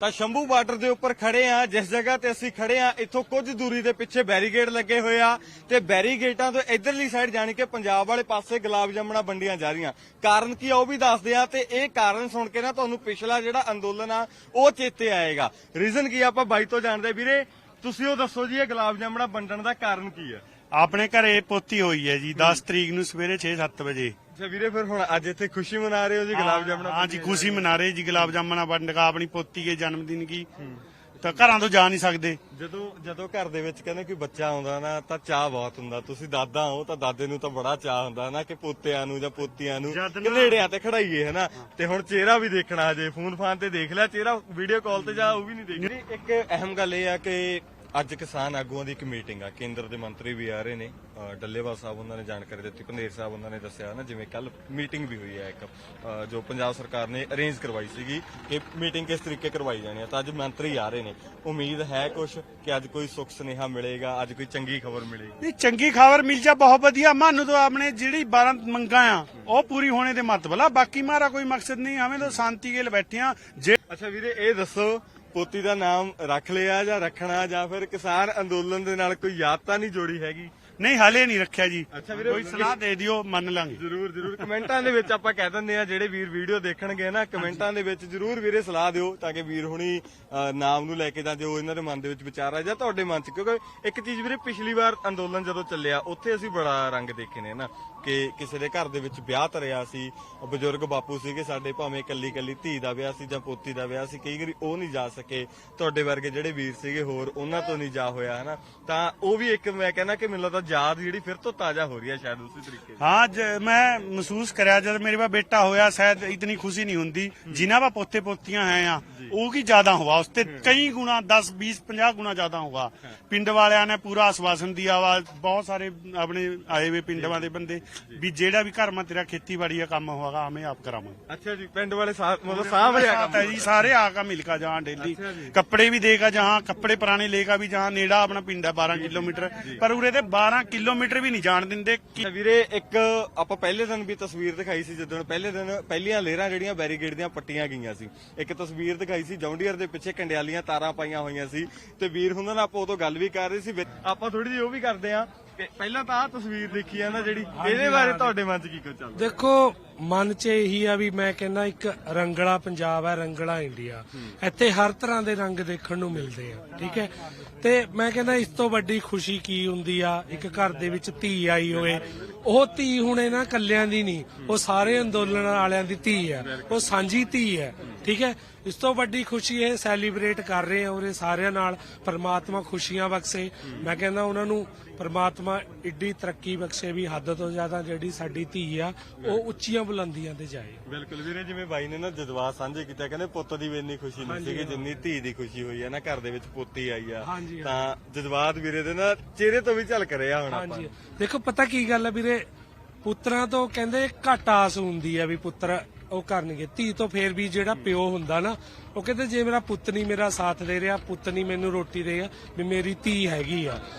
ਤਾਂ ਸ਼ੰਭੂ ਬਾਰਡਰ ਦੇ ਉੱਪਰ ਖੜੇ ਆ। ਜਿਸ ਜਗ੍ਹਾ ਤੇ ਅਸੀਂ ਖੜੇ ਆ, ਇੱਥੋਂ ਕੁਝ ਦੂਰੀ ਦੇ ਪਿੱਛੇ ਬੈਰੀਗੇਡ ਲੱਗੇ ਹੋਏ ਆ ਤੇ ਬੈਰੀਗੇਟਾਂ ਤੋਂ ਇਧਰਲੀ ਸਾਈਡ ਜਾਣੀ ਕਿ ਪੰਜਾਬ ਵਾਲੇ ਪਾਸੇ ਗੁਲਾਬ ਜਾਮਣਾ ਵੰਡੀਆਂ ਜਾ ਰਹੀਆਂ। ਕਾਰਨ ਕੀ ਆ ਉਹ ਵੀ ਦੱਸਦੇ ਆ ਤੇ ਇਹ ਕਾਰਨ ਸੁਣ ਕੇ ਨਾ ਤੁਹਾਨੂੰ ਪਿਛਲਾ ਜਿਹੜਾ ਅੰਦੋਲਨ ਆ, ਉਹ ਚੇਤੇ ਆਏਗਾ। ਰੀਜ਼ਨ ਕੀ ਆ ਆਪਾਂ ਬਾਈ ਤੋਂ ਜਾਣਦੇ ਵੀਰੇ, ਤੁਸੀਂ ਉਹ ਦੱਸੋ ਜੀ, ਇਹ ਗੁਲਾਬ ਜਾਮਣਾ ਵੰਡਣ ਦਾ ਕਾਰਨ ਕੀ ਆ? ਆਪਣੇ ਘਰੇ ਪੋਤੀ ਹੋਈ ਹੈ ਜੀ 10 ਤਰੀਕ ਨੂੰ ਸਵੇਰੇ 6-7 ਵਜੇ। ਅੱਛਾ ਵੀਰੇ ਫਿਰ ਹੁਣ ਅੱਜ ਇੱਥੇ ਖੁਸ਼ੀ ਮਨਾ ਰਹੇ ਹੋ ਜੀ ਗੁਲਾਬ ਜਾਮਣਾ ਹਾਂ ਜੀ ਖੁਸ਼ੀ ਮਨਾ ਰਹੇ ਜੀ ਗੁਲਾਬ ਜਾਮਣਾ ਵੰਡ ਕੇ ਆਪਣੀ ਪੋਤੀ ਦੇ ਜਨਮ ਦਿਨ ਕੀ ਤਾਂ ਘਰਾਂ ਤੋਂ ਜਾ ਨਹੀਂ ਸਕਦੇ। ਜਦੋਂ ਜਦੋਂ ਘਰ ਦੇ ਵਿੱਚ ਕਹਿੰਦੇ ਕੋਈ ਬੱਚਾ ਆਉਂਦਾ ਨਾ ਤਾਂ ਚਾਹ ਬਹੁਤ ਹੁੰਦਾ। ਤੁਸੀਂ ਦਾਦਾ ਹੋ ਤਾਂ ਦਾਦੇ ਨੂੰ ਤਾਂ ਬੜਾ ਚਾਹ ਹੁੰਦਾ ਨਾ ਕਿ ਪੋਤਿਆਂ ਨੂੰ ਜਾਂ ਪੋਤੀਆਂ ਨੂੰ ਕਨੇੜਿਆਂ ਤੇ ਖੜਾਈਏ ਹਨਾ? ਤੇ ਹੁਣ ਚਿਹਰਾ ਵੀ ਦੇਖਣਾ ਜੇ ਫੋਨ ਫਾਨ ਤੇ ਦੇਖ ਲਿਆ ਚਿਹਰਾ ਵੀਡੀਓ ਕਾਲ ਤੇ ਜਾ ਉਹ ਵੀ ਨਹੀਂ ਦੇਖਣੀ ਇੱਕ ਅਹਿਮ ਗੱਲ ਇਹ ਆ ਕਿ ਅੱਜ ਕਿਸਾਨ ਆਗੂਆਂ ਦੀ ਇੱਕ ਮੀਟਿੰਗ ਆ। ਕੇਂਦਰ ਦੇ ਮੰਤਰੀ ਵੀ ਆ ਰਹੇ ਨੇ। ਡੱਲੇਵਾਲ ਸਾਹਿਬ ਉਹਨਾਂ ਨੇ ਜਾਣਕਾਰੀ ਦਿੱਤੀ। ਪੰਦੇਰ ਸਾਹਿਬ ਉਹਨਾਂ ਨੇ ਦੱਸਿਆ ਨਾ ਜਿਵੇਂ ਕੱਲ ਮੀਟਿੰਗ ਵੀ ਹੋਈ ਹੈ ਇੱਕ। ਜੋ ਪੰਜਾਬ ਸਰਕਾਰ ਨੇ ਅਰੇਂਜ ਕਰਵਾਈ ਸੀਗੀ ਕਿ ਮੀਟਿੰਗ ਕਿਸ ਤਰੀਕੇ ਕਰਵਾਈ ਜਾਣੀ ਹੈ ਤਾਂ ਅੱਜ ਮੰਤਰੀ ਆ ਰਹੇ ਨੇ। ਉਮੀਦ ਹੈ ਕੁਝ ਕਿ ਅੱਜ ਕੋਈ ਸੁੱਖ ਸੁਨੇਹਾ ਮਿਲੇਗਾ ਅੱਜ ਕੋਈ ਚੰਗੀ ਖਬਰ ਮਿਲੇਗੀ। ਨਹੀਂ ਚੰਗੀ ਖਬਰ ਮਿਲ ਜਾ ਬਹੁਤ ਵਧੀਆ। ਮਾਨੂੰ ਤਾਂ ਆਪਣੇ ਜਿਹੜੀ 12 ਮੰਗਾਂ ਆ ਉਹ ਪੂਰੀ ਹੋਣੇ ਦੇ ਮਤਲਬ ਬਾਕੀ ਮਾਰਾ ਕੋਈ ਮਕਸਦ ਨਹੀਂ ਹमें ਤਾਂ ਸ਼ਾਂਤੀ ਕੇ ਬੈਠੇ ਆ। ਜੇ ਅੱਛਾ ਵੀਰੇ ਇਹ ਦੱਸੋ ਪੋਤੀ ਦਾ ਨਾਮ ਰੱਖ ਲਿਆ ਜਾਂ ਰੱਖਣਾ ਜਾਂ ਫਿਰ ਕਿਸਾਨ ਅੰਦੋਲਨ ਦੇ ਨਾਲ ਕੋਈ ਯਾਦ ਤਾਂ ਨਹੀਂ ਜੋੜੀ ਹੈਗੀ? ਨਹੀਂ ਹਲੇ ਨਹੀਂ ਰੱਖਿਆ ਜੀ। ਅੱਛਾ ਵੀਰੇ, ਕੋਈ ਸਲਾਹ ਦੇ ਦਿਓ ਮੰਨ ਲਾਂਗੇ। ਜਰੂਰ ਜਰੂਰ। ਕਮੈਂਟਾਂ ਦੇ ਵਿੱਚ ਆਪਾਂ ਕਹਿ ਦਿੰਦੇ ਆ ਜਿਹੜੇ ਵੀਰ ਵੀਡੀਓ ਦੇਖਣਗੇ ਨਾ ਕਮੈਂਟਾਂ ਦੇ ਵਿੱਚ ਜਰੂਰ ਵੀਰੇ ਸਲਾਹ ਦਿਓ ਤਾਂ ਕਿ ਵੀਰ ਹੁਣੀ ਅ, ਨਾਮ ਨੂੰ ਲੈ ਕੇ ਤਾਂ ਜੋ ਇਹਨਾਂ ਦੇ ਮਨ ਦੇ ਵਿੱਚ ਵਿਚਾਰ ਆ ਜਾਂ ਤੁਹਾਡੇ ਮਨ 'ਚ ਕਿਉਂਕਿ ਇੱਕ ਚੀਜ਼ ਵੀਰੇ ਪਿਛਲੀ ਵਾਰ ਅੰਦੋਲਨ ਜਦੋਂ ਚੱਲਿਆ ਉੱਥੇ ਅਸੀਂ ਬੜਾ ਰੰਗ ਦੇਖੇ ਨੇ ਨਾ ਕਿ ਕਿਸੇ ਦੇ ਘਰ ਦੇ ਵਿੱਚ ਵਿਆਹ ਧਰਿਆ ਸੀ ਬਜ਼ੁਰਗ ਬਾਪੂ ਸੀਗੇ ਸਾਡੇ ਭਾਵੇਂ ਕੱਲੀ ਕੱਲੀ ਧੀ ਦਾ ਵਿਆਹ ਸੀ ਜਾਂ ਪੋਤੀ ਦਾ ਵਿਆਹ ਸੀ ਕਈ ਵਾਰੀ ਉਹ ਨਹੀਂ ਜਾ ਸਕੇ ਤੁਹਾਡੇ ਵਰਗੇ ਜਿਹੜੇ ਵੀਰ ਸੀਗੇ ਹੋਰ ਉਹਨਾਂ ਤੋਂ ਨਹੀਂ ਜਾ ਹੋਇਆ ਹਨਾ। ਤਾਂ ਉਹ ਵੀ ਇੱਕ ਮੈਂ ਕਹਿੰਦਾ ਕਿ ਮੈਨੂੰ ਲੱਗਦਾ ਯਾਦ ਜਿਹੜੀ ਫਿਰ ਤੋਂ ਤਾਜ਼ਾ ਹੋ ਰਹੀ ਹੈ ਸ਼ਾਇਦ ਉਸੇ ਤਰੀਕੇ ਨਾਲ ਹਾਂ ਜ- ਮੈਂ ਮਹਿਸੂਸ ਕਰਿਆ ਜਦ ਮੇਰੇ ਬਾ ਬੇਟਾ ਹੋਇਆ ਸ਼ਾਇਦ ਇਤਨੀ ਖੁਸ਼ੀ ਨਹੀਂ ਹੁੰਦੀ। ਜਿਨ੍ਹਾਂ ਬਾ ਪੋਤੇ ਪੋਤੀਆਂ ਹੈ ਆ ਉਹ ਕੀ ਜ਼ਿਆਦਾ ਹੁਆ। ਉਸ ਤੇ ਕਈ ਗੁਣਾ 10 20 50 ਗੁਣਾ ਜ਼ਿਆਦਾ ਹੁਆ। ਪਿੰਡ ਵਾਲਿਆਂ ਨੇ ਪੂਰਾ ਆਸਵਾਸਨ ਦਿਆ ਵਾ। ਬਹੁਤ ਸਾਰੇ ਆਪਣੇ ਆਏ ਵੇ ਪਿੰਡਾਂ ਦੇ ਬੰਦੇ ਵੀ ਜਿਹੜਾ ਵੀ ਘਰ ਮਾ ਤੇਰਾ ਖੇਤੀਬਾੜੀ ਦਾ ਕੰਮ ਹੋਗਾ ਹਮੇ ਆਪ ਕਰਾਵਾਂ ਅੱਛਾ ਜੀ ਪਿੰਡ ਵਾਲੇ ਸਾਹ ਮਤਲਬ ਸਾਹ ਵਾਲੇ ਆ ਸਾਥ ਹੈ ਜੀ ਸਾਰੇ ਆਕਾ ਮਿਲਕਾ ਜਹਾਂ ਡੇਲੀ। ਕੱਪੜੇ ਵੀ ਦੇਗਾ ਜਹਾਂ ਕੱਪੜੇ ਪੁਰਾਣੇ ਲੇਗਾ ਵੀ ਜਹਾਂ ਨੇੜਾ ਆਪਣਾ ਪਿੰਡ ਹੈ 12 ਕਿਲੋਮੀਟਰ। ਪਰ ਉਰੇ ਤੇ 12 ਕਿਲੋਮੀਟਰ ਵੀ ਨਹੀਂ ਜਾਣ ਦਿੰਦੇ। ਕਿ ਵੀਰੇ, ਇੱਕ ਆਪਾਂ ਪਹਿਲੇ ਦਿਨ ਵੀ ਤਸਵੀਰ ਦਿਖਾਈ ਸੀ ਜਦੋਂ ਪਹਿਲੇ ਦਿਨ ਪਹਿਲੀਆਂ ਲੇਰਾਂ ਜਿਹੜੀਆਂ ਬੈਰੀਗੇਟ ਦੀਆਂ ਪੱਟੀਆਂ ਗਈਆਂ ਸੀ। ਇੱਕ ਤਸਵੀਰ ਦਿਖਾਈ ਸੀ, ਜੌਂਡੀਅਰ ਦੇ ਪਿੱਛੇ ਕੰਡਿਆਲੀਆਂ ਤਾਰਾਂ ਪਾਈਆਂ ਹੋਈਆਂ ਸੀ। ਤੇ ਵੀਰ ਹੁੰਦਾ ਨਾ ਆਪਾਂ ਉਦੋਂ ਗੱਲ ਵੀ ਕਰ ਰਹੇ ਸੀ ਆਪਾਂ ਥੋੜੀ ਜਿਹੀ ਉਹ ਵੀ ਕਰਦੇ ਆ ਪਹਿਲਾਂ ਤਾਂ ਆਹ ਤਸਵੀਰ ਦੇਖੀ ਆ ਨਾ ਜਿਹੜੀ ਇਹਦੇ ਬਾਰੇ ਤੁਹਾਡੇ ਮਨ 'ਚ ਕੀ ਕੁਝ ਚੱਲਦਾ ਦੇਖੋ ਮਨ 'ਚ ਇਹੀ ਆ ਵੀ ਮੈਂ ਕਹਿੰਦਾ ਇੱਕ ਰੰਗਲਾ ਪੰਜਾਬ ਹੈ ਰੰਗਲਾ ਇੰਡੀਆ। ਇੱਥੇ ਹਰ ਤਰ੍ਹਾਂ ਦੇ ਰੰਗ ਦੇਖਣ ਨੂੰ ਮਿਲਦੇ ਆ ਠੀਕ ਹੈ? ਤੇ ਮੈਂ ਕਹਿੰਦਾ ਇਸ ਤੋਂ ਵੱਡੀ ਖੁਸ਼ੀ ਕੀ ਹੁੰਦੀ ਆ? ਇੱਕ ਘਰ ਦੇ ਵਿੱਚ ਧੀ ਆਈ ਹੋਵੇ। ਉਹ ਧੀ ਹੁਣ ਇਹਨਾਂ ਕੱਲਿਆਂ ਦੀ ਨਹੀਂ ਉਹ ਸਾਰੇ ਅੰਦੋਲਨ ਵਾਲਿਆਂ ਦੀ ਧੀ ਆ। ਉਹ ਸਾਂਝੀ ਧੀ ਹੈ ਠੀਕ ਹੈ? ਇਸ ਤੋਂ ਵੱਡੀ ਖੁਸ਼ੀ ਇਹ ਸੈਲੀਬ੍ਰੇਟ ਕਰ ਰਹੇ ਆ ਉਹਰੇ ਸਾਰਿਆਂ ਨਾਲ ਪਰਮਾਤਮਾ ਖੁਸ਼ੀਆਂ ਬਖਸ਼ੇ। ਮੈਂ ਕਹਿੰਦਾ ਉਹਨਾਂ ਨੂੰ ਪਰਮਾਤਮਾ ਏਡੀ ਤਰੱਕੀ ਬਖਸ਼ੇ ਵੀ ਹੱਦ ਤੋਂ ਜ਼ਿਆਦਾ ਜਿਹੜੀ ਸਾਡੀ ਧੀ ਆ ਉਹ ਉੱਚੀਆਂ ਬੁਲੰਦੀਆਂ ਤੇ ਜਾਏ। ਬਿਲਕੁਲ ਵੀਰੇ ਜਿਵੇਂ ਬਾਈ ਨੇ ਨਾ ਜਜ਼ਬਾਤ ਸਾਂਝੇ ਕੀਤਾ ਕਹਿੰਦੇ ਪੁੱਤ ਦੀ ਵੀ ਇੰਨੀ ਖੁਸ਼ੀ ਨਹੀਂ ਸੀਗੀ ਜਿੰਨੀ ਧੀ ਦੀ ਖੁਸ਼ੀ ਹੋਈ ਹੈ ਨਾ ਘਰ ਦੇ ਵਿੱਚ ਪੋਤੀ ਆਈ ਆ। ਤਾਂ ਜਜ਼ਬਾਤ ਵੀਰੇ ਦੇ ਨਾ ਚਿਹਰੇ ਤੋਂ ਵੀ ਝਲਕ ਰਿਹਾ ਹੁਣ ਆਪਾਂ। ਦੇਖੋ ਪਤਾ ਕੀ ਗੱਲ ਹੈ ਵੀਰੇ? ਪੁੱਤਰਾਂ ਤੋਂ ਕਹਿੰਦੇ ਘੱਟ ਆਸ ਹੁੰਦੀ ਹੈ ਵੀ ਪੁੱਤਰ ਉਹ ਕਰਨਗੇ। ਧੀ ਤੋਂ ਫੇਰ ਵੀ ਜਿਹੜਾ ਪਿਓ ਹੁੰਦਾ ਨਾ ਉਹ ਕਹਿੰਦੇ ਜੇ ਮੇਰਾ ਪੁੱਤ ਨਹੀਂ ਮੇਰਾ ਸਾਥ ਦੇ ਰਿਹਾ ਪੁੱਤ ਨਹੀਂ ਮੈਨੂੰ ਰੋਟੀ ਦੇ ਰਿਹਾ ਵੀ ਮੇਰੀ ਧੀ ਹੈਗੀ ਆ।